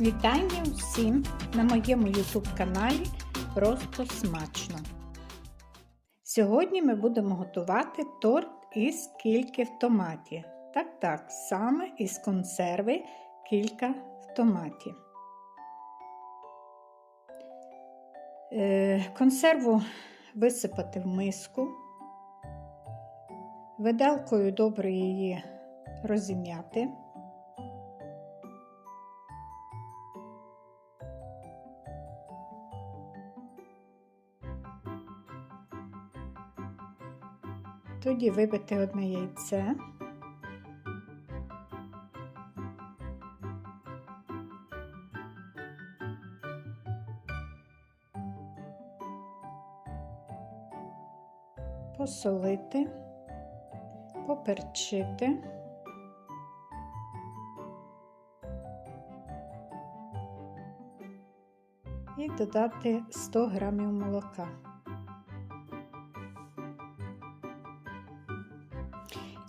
Вітання всім на моєму YouTube каналі Просто смачно. Сьогодні ми будемо готувати торт із кільки в томаті. Так, так, саме із консерви кілька в томаті. Е, консерву висипати в миску, виделкою добре її розім'яти. Тоді вибити одне яйце. Посолити, поперчити. І додати 100 грамів молока.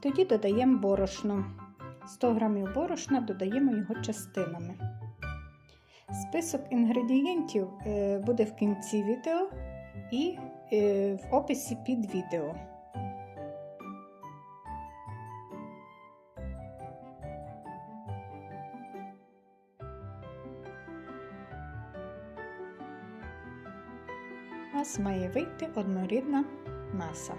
Тоді додаємо борошно. 100 г борошна додаємо його частинами. Список інгредієнтів е, буде в кінці відео і е, в описі під відео. У нас має вийти однорідна маса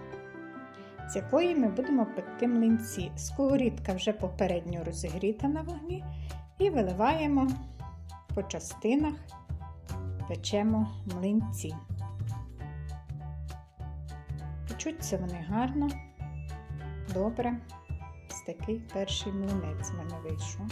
з якої ми будемо пекти млинці. Сковорідка вже попередньо розігріта на вогні і виливаємо по частинах, печемо млинці. Печуться вони гарно, добре. Ось такий перший млинець в мене вийшов.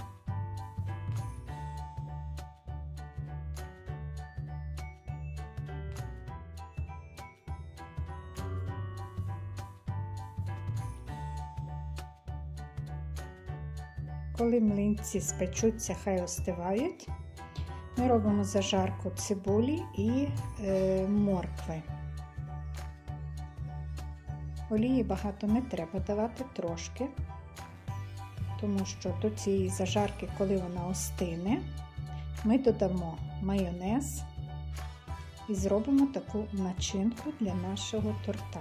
Коли млинці спечуться, хай остивають, ми робимо зажарку цибулі і е, моркви. Олії багато не треба давати трошки, тому що до цієї зажарки, коли вона остине, ми додамо майонез і зробимо таку начинку для нашого торта.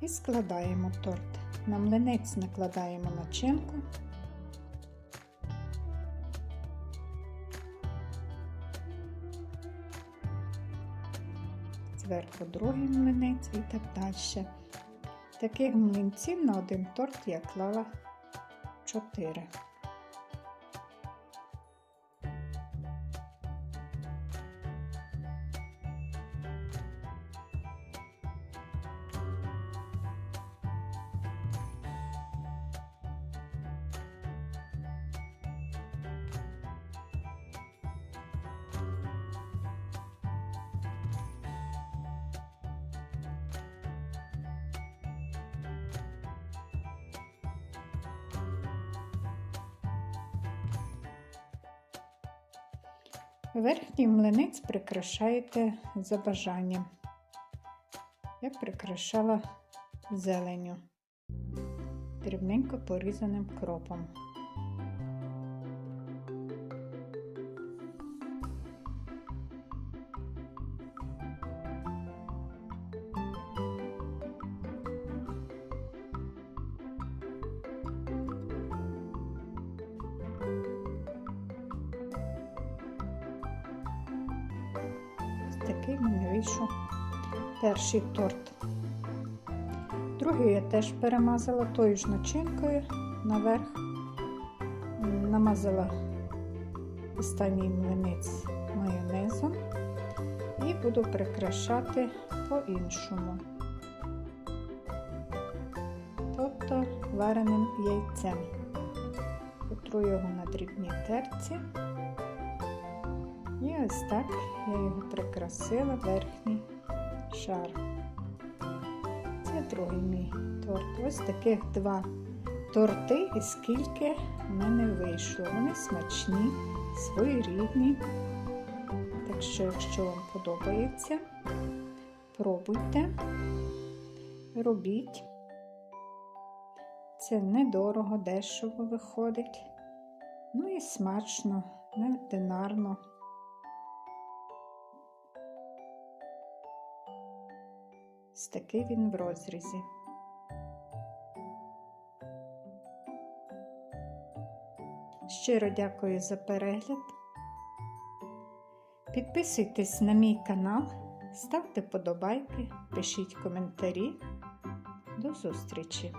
І складаємо торт. На млинець накладаємо начинку. Зверху другий млинець і так далі. Таких млинців на один торт я клала 4. Верхній млинець прикрашаєте за бажанням. Я прикрашала зеленю, дрібненько порізаним кропом. Такий в вийшов перший торт. Другий я теж перемазала тою ж начинкою наверх, намазала останній млинець майонезом і буду прикрашати по-іншому, тобто вареним яйцем. Потру його на дрібній терці. І ось так я його прикрасила верхній шар. Це другий мій торт. Ось таких два торти, і скільки в мене вийшло. Вони смачні, своєрідні. Так що, якщо вам подобається, пробуйте, робіть. Це недорого, дешево виходить. Ну і смачно, неординарно. Ось такий він в розрізі. Щиро дякую за перегляд. Підписуйтесь на мій канал, ставте подобайки, пишіть коментарі. До зустрічі!